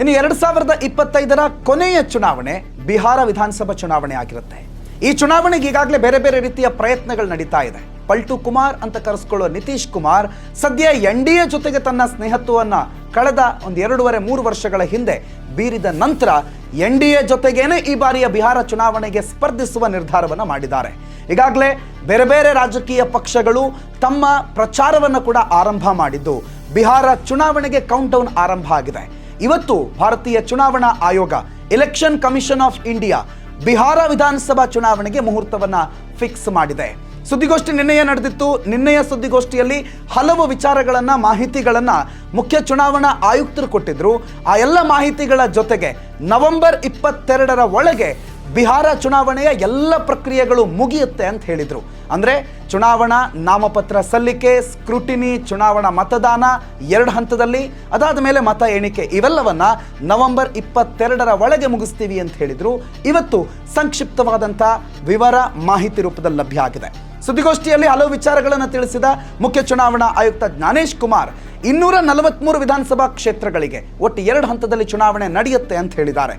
ಇನ್ನು ಎರಡು ಸಾವಿರದ ಇಪ್ಪತ್ತೈದರ ಕೊನೆಯ ಚುನಾವಣೆ ಬಿಹಾರ ವಿಧಾನಸಭಾ ಚುನಾವಣೆ ಆಗಿರುತ್ತೆ. ಈ ಚುನಾವಣೆಗೆ ಈಗಾಗಲೇ ಬೇರೆ ಬೇರೆ ರೀತಿಯ ಪ್ರಯತ್ನಗಳು ನಡೀತಾ ಇದೆ. ಪಲ್ಟು ಕುಮಾರ್ ಅಂತ ಕರೆಸ್ಕೊಳ್ಳೋ ನಿತೀಶ್ ಕುಮಾರ್ ಸದ್ಯ ಎನ್ ಡಿ ಎ ಜೊತೆಗೆ ತನ್ನ ಸ್ನೇಹತ್ವವನ್ನು ಕಳೆದ ಒಂದು ಎರಡೂವರೆ ಮೂರು ವರ್ಷಗಳ ಹಿಂದೆ ಬೀರಿದ ನಂತರ ಎನ್ ಡಿ ಎ ಜೊತೆಗೇನೆ ಈ ಬಾರಿಯ ಬಿಹಾರ ಚುನಾವಣೆಗೆ ಸ್ಪರ್ಧಿಸುವ ನಿರ್ಧಾರವನ್ನು ಮಾಡಿದ್ದಾರೆ. ಈಗಾಗಲೇ ಬೇರೆ ಬೇರೆ ರಾಜಕೀಯ ಪಕ್ಷಗಳು ತಮ್ಮ ಪ್ರಚಾರವನ್ನು ಕೂಡ ಆರಂಭ ಮಾಡಿದ್ದು. ಬಿಹಾರ ಚುನಾವಣೆಗೆ ಕೌಂಟ್ ಡೌನ್ ಆರಂಭ ಆಗಿದೆ. ಇವತ್ತು ಭಾರತೀಯ ಚುನಾವಣಾ ಆಯೋಗ election commission of India Bihar ವಿಧಾನಸಭಾ ಚುನಾವಣೆಗೆ ಮುಹೂರ್ತವನ್ನ ಫಿಕ್ಸ್ ಮಾಡಿದೆ. ಸುದ್ದಿಗೋಷ್ಠಿ ನಿನ್ನೆಯೇ ನಡೆದಿತ್ತು. ನಿನ್ನೆಯ ಸುದ್ದಿಗೋಷ್ಠಿಯಲ್ಲಿ ಹಲವು ವಿಚಾರಗಳನ್ನ, ಮಾಹಿತಿಗಳನ್ನ ಮುಖ್ಯ ಚುನಾವಣಾ ಆಯುಕ್ತರು ಕೊಟ್ಟಿದ್ರು. ಆ ಎಲ್ಲ ಮಾಹಿತಿಗಳ ಜೊತೆಗೆ ನವೆಂಬರ್ ಇಪ್ಪತ್ತೆರಡರ ಒಳಗೆ ಬಿಹಾರ ಚುನಾವಣೆಯ ಎಲ್ಲ ಪ್ರಕ್ರಿಯೆಗಳು ಮುಗಿಯುತ್ತೆ ಅಂತ ಹೇಳಿದರು. ಅಂದರೆ ಚುನಾವಣಾ ನಾಮಪತ್ರ ಸಲ್ಲಿಕೆ, ಸ್ಕ್ರೂಟಿನಿ, ಚುನಾವಣಾ ಮತದಾನ, ಎರಡು ಹಂತದಲ್ಲಿ, ಅದಾದ ಮೇಲೆ ಮತ ಎಣಿಕೆ, ಇವೆಲ್ಲವನ್ನು ನವೆಂಬರ್ ಇಪ್ಪತ್ತೆರಡರ ಒಳಗೆ ಮುಗಿಸ್ತೀವಿ ಅಂತ ಹೇಳಿದರು. ಇವತ್ತು ಸಂಕ್ಷಿಪ್ತವಾದಂಥ ವಿವರ ಮಾಹಿತಿ ರೂಪದಲ್ಲಿ ಲಭ್ಯ ಆಗಿದೆ. ಸುದ್ದಿಗೋಷ್ಠಿಯಲ್ಲಿ ಹಲವು ವಿಚಾರಗಳನ್ನು ತಿಳಿಸಿದ ಮುಖ್ಯ ಚುನಾವಣಾ ಆಯುಕ್ತ ಜ್ಞಾನೇಶ್ ಕುಮಾರ್ ಇನ್ನೂರ ನಲವತ್ಮೂರು ವಿಧಾನಸಭಾ ಕ್ಷೇತ್ರಗಳಿಗೆ ಒಟ್ಟು ಎರಡು ಹಂತದಲ್ಲಿ ಚುನಾವಣೆ ನಡೆಯುತ್ತೆ ಅಂತ ಹೇಳಿದ್ದಾರೆ.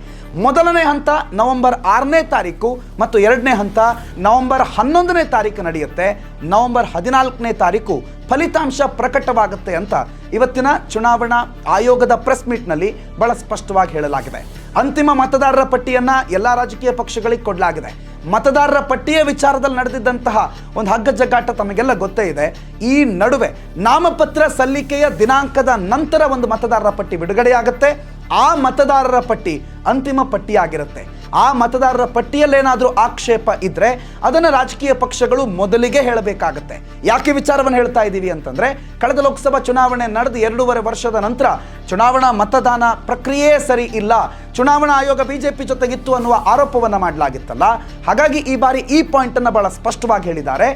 ಮೊದಲನೇ ಹಂತ ನವೆಂಬರ್ ಆರನೇ ತಾರೀಕು ಮತ್ತು ಎರಡನೇ ಹಂತ ನವೆಂಬರ್ ಹನ್ನೊಂದನೇ ತಾರೀಕು ನಡೆಯುತ್ತೆ. ನವೆಂಬರ್ ಹದಿನಾಲ್ಕನೇ ತಾರೀಕು ಫಲಿತಾಂಶ ಪ್ರಕಟವಾಗುತ್ತೆ ಅಂತ ಇವತ್ತಿನ ಚುನಾವಣಾ ಆಯೋಗದ ಪ್ರೆಸ್ ಮೀಟ್ನಲ್ಲಿ ಬಹಳ ಸ್ಪಷ್ಟವಾಗಿ ಹೇಳಲಾಗಿದೆ. ಅಂತಿಮ ಮತದಾರರ ಪಟ್ಟಿಯನ್ನು ಎಲ್ಲ ರಾಜಕೀಯ ಪಕ್ಷಗಳಿಗೆ ಕೊಡಲಾಗಿದೆ. ಮತದಾರರ ಪಟ್ಟಿಯ ವಿಚಾರದಲ್ಲಿ ನಡೆದಿದ್ದಂತಹ ಒಂದು ಹಗ್ಗ ಜಗ್ಗಾಟ ತಮಗೆಲ್ಲ ಗೊತ್ತೇ ಇದೆ. ಈ ನಡುವೆ ನಾಮಪತ್ರ ಸಲ್ಲಿಕೆಯ ದಿನಾಂಕದ ನಂತರ ಒಂದು ಮತದಾರರ ಪಟ್ಟಿ ಬಿಡುಗಡೆಯಾಗುತ್ತೆ. ಆ ಮತದಾರರ ಪಟ್ಟಿ ಅಂತಿಮ ಪಟ್ಟಿಯಾಗಿರುತ್ತೆ. ಆ ಮತದಾರರ ಪಟ್ಟಿಯಲ್ಲೇನಾದರೂ ಆಕ್ಷೇಪ ಇದ್ದರೆ ಅದನ್ನು ರಾಜಕೀಯ ಪಕ್ಷಗಳು ಮೊದಲಿಗೆ ಹೇಳಬೇಕಾಗತ್ತೆ. ಯಾಕೆ ವಿಚಾರವನ್ನು ಹೇಳ್ತಾ ಇದ್ದೀವಿ ಅಂತಂದರೆ, ಕಳೆದ ಲೋಕಸಭಾ ಚುನಾವಣೆ ನಡೆದು ಎರಡೂವರೆ ವರ್ಷದ ನಂತರ ಚುನಾವಣಾ ಮತದಾನ ಪ್ರಕ್ರಿಯೆ ಸರಿ ಇಲ್ಲ, ಚುನಾವಣಾ ಆಯೋಗ ಬಿಜೆಪಿ ಜೊತೆಗಿತ್ತು ಅನ್ನುವ ಆರೋಪವನ್ನು ಮಾಡಲಾಗಿತ್ತಲ್ಲ. ಹಾಗಾಗಿ ಈ ಬಾರಿ ಈ ಪಾಯಿಂಟನ್ನು ಬಹಳ ಸ್ಪಷ್ಟವಾಗಿ ಹೇಳಿದ್ದಾರೆ.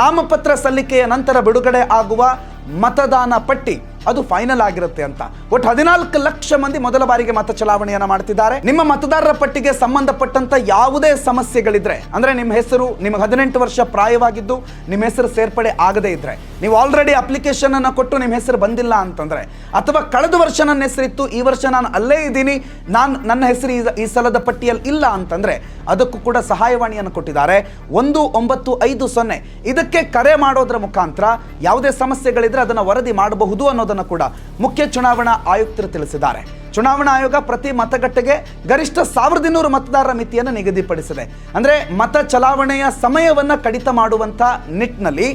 ನಾಮಪತ್ರ ಸಲ್ಲಿಕೆಯ ನಂತರ ಬಿಡುಗಡೆ ಆಗುವ ಮತದಾನ ಪಟ್ಟಿ ಅದು ಫೈನಲ್ ಆಗಿರುತ್ತೆ ಅಂತ. ಒಟ್ಟು ಹದಿನಾಲ್ಕು ಲಕ್ಷ ಮಂದಿ ಮೊದಲ ಬಾರಿಗೆ ಮತ ಚಲಾವಣೆಯನ್ನ ಮಾಡ್ತಿದ್ದಾರೆ. ನಿಮ್ಮ ಮತದಾರರ ಪಟ್ಟಿಗೆ ಸಂಬಂಧಪಟ್ಟಂತ ಯಾವುದೇ ಸಮಸ್ಯೆಗಳಿದ್ರೆ, ಅಂದ್ರೆ ನಿಮ್ಮ ಹೆಸರು, ನಿಮಗೆ ಹದಿನೆಂಟು ವರ್ಷ ಪ್ರಾಯವಾಗಿದ್ದು, ನಿಮ್ಮ ಹೆಸರು ಸೇರ್ಪಡೆ ಆಗದೇ ಇದ್ರೆ, ನೀವು ಆಲ್ರೆಡಿ ಅಪ್ಲಿಕೇಶನ್ ಅನ್ನ ಕೊಟ್ಟು ನಿಮ್ಮ ಹೆಸರು ಬಂದಿಲ್ಲ ಅಂತಂದ್ರೆ, ಅಥವಾ ಕಳೆದ ವರ್ಷ ನನ್ನ ಹೆಸರಿತ್ತು ಈ ವರ್ಷ ನಾನು ಅಲ್ಲೇ ಇದ್ದೀನಿ, ನಾನು ನನ್ನ ಹೆಸರು ಈ- ಸಲದ ಪಟ್ಟಿಯಲ್ಲಿ ಇಲ್ಲ ಅಂತಂದ್ರೆ, ಅದಕ್ಕೂ ಕೂಡ ಸಹಾಯವಾಣಿಯನ್ನು ಕೊಟ್ಟಿದ್ದಾರೆ. ಒಂದು ಒಂಬತ್ತು ಐದು ಸೊನ್ನೆ. ಇದಕ್ಕೆ ಕರೆ ಮಾಡೋದ್ರ ಮುಖಾಂತರ ಯಾವುದೇ ಸಮಸ್ಯೆಗಳಿದ್ರೆ ಅದನ್ನು ವರದಿ ಮಾಡಬಹುದು ಅನ್ನೋದನ್ನು ಕೂಡ ಮುಖ್ಯ ಚುನಾವಣಾ ಆಯುಕ್ತರು ತಿಳಿಸಿದ್ದಾರೆ. ಚುನಾವಣಾ ಆಯೋಗ ಪ್ರತಿ ಮತಗಟ್ಟೆಗೆ ಗರಿಷ್ಠ ಸಾವಿರದ ಇನ್ನೂರು ಮತದಾರರ ಮಿತಿಯನ್ನು ನಿಗದಿಪಡಿಸಿದೆ. ಅಂದ್ರೆ ಮತ ಚಲಾವಣೆಯ ಸಮಯವನ್ನ ಕಡಿತ ಮಾಡುವಂತ ನಿಟ್ಟಿನಲ್ಲಿ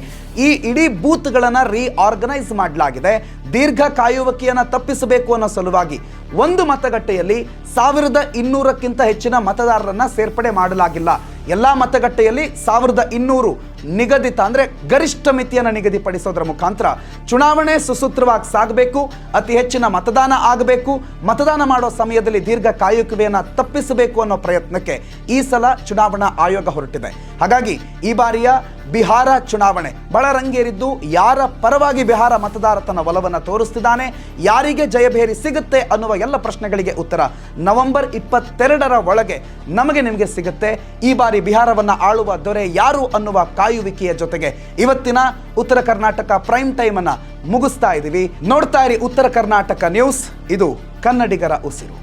ಈ ಇಡೀ ಬೂತ್ಗಳನ್ನು ರೀಆರ್ಗನೈಸ್ ಮಾಡಲಾಗಿದೆ. ದೀರ್ಘ ಕಾಯುವಿಕೆಯನ್ನು ತಪ್ಪಿಸಬೇಕು ಅನ್ನೋ ಸಲುವಾಗಿ ಒಂದು ಮತಗಟ್ಟೆಯಲ್ಲಿ ಸಾವಿರದ ಇನ್ನೂರಕ್ಕಿಂತ ಹೆಚ್ಚಿನ ಮತದಾರರನ್ನ ಸೇರ್ಪಡೆ ಮಾಡಲಾಗಿಲ್ಲ. ಎಲ್ಲ ಮತಗಟ್ಟೆಯಲ್ಲಿ ಸಾವಿರದ ಇನ್ನೂರು ನಿಗದಿತ ಅಂದರೆ ಗರಿಷ್ಠ ಮಿತಿಯನ್ನು ನಿಗದಿಪಡಿಸೋದ್ರ ಮುಖಾಂತರ ಚುನಾವಣೆ ಸುಸೂತ್ರವಾಗಿ ಸಾಗಬೇಕು, ಅತಿ ಹೆಚ್ಚಿನ ಮತದಾನ ಆಗಬೇಕು, ಮತದಾನ ಮಾಡೋ ಸಮಯದಲ್ಲಿ ದೀರ್ಘ ಕಾಯುಕುವೆಯನ್ನು ತಪ್ಪಿಸಬೇಕು ಅನ್ನೋ ಪ್ರಯತ್ನಕ್ಕೆ ಈ ಸಲ ಚುನಾವಣಾ ಆಯೋಗ ಹೊರಟಿದೆ. ಹಾಗಾಗಿ ಈ ಬಾರಿಯ ಬಿಹಾರ ಚುನಾವಣೆ. ಬಹಳ ರಂಗೇರಿದ್ದು ಯಾರ ಪರವಾಗಿ ಬಿಹಾರ ಮತದಾರ ತನ್ನ ಒಲವನ್ನು ತೋರಿಸ್ತಿದ್ದಾನೆ, ಯಾರಿಗೆ ಜಯಭೇರಿ ಸಿಗುತ್ತೆ ಅನ್ನುವ ಎಲ್ಲ ಪ್ರಶ್ನೆಗಳಿಗೆ ಉತ್ತರ ನವೆಂಬರ್ ಇಪ್ಪತ್ತೆರಡರ ಒಳಗೆ ನಮಗೆ ನಿಮಗೆ ಸಿಗುತ್ತೆ. ಈ ಬಾರಿ ಬಿಹಾರವನ್ನ ಆಳುವ ದೊರೆ ಯಾರು ಅನ್ನುವ ಕಾಯುವಿಕೆಯ ಜೊತೆಗೆ ಇವತ್ತಿನ ಉತ್ತರ ಕರ್ನಾಟಕ ಪ್ರೈಮ್ ಟೈಮ್ ಅನ್ನ ಮುಗಿಸ್ತಾ ಇದ್ದೀವಿ ನೋಡ್ತಾ ಇರಿ ಉತ್ತರ ಕರ್ನಾಟಕ ನ್ಯೂಸ್. ಇದು ಕನ್ನಡಿಗರ ಉಸಿರು.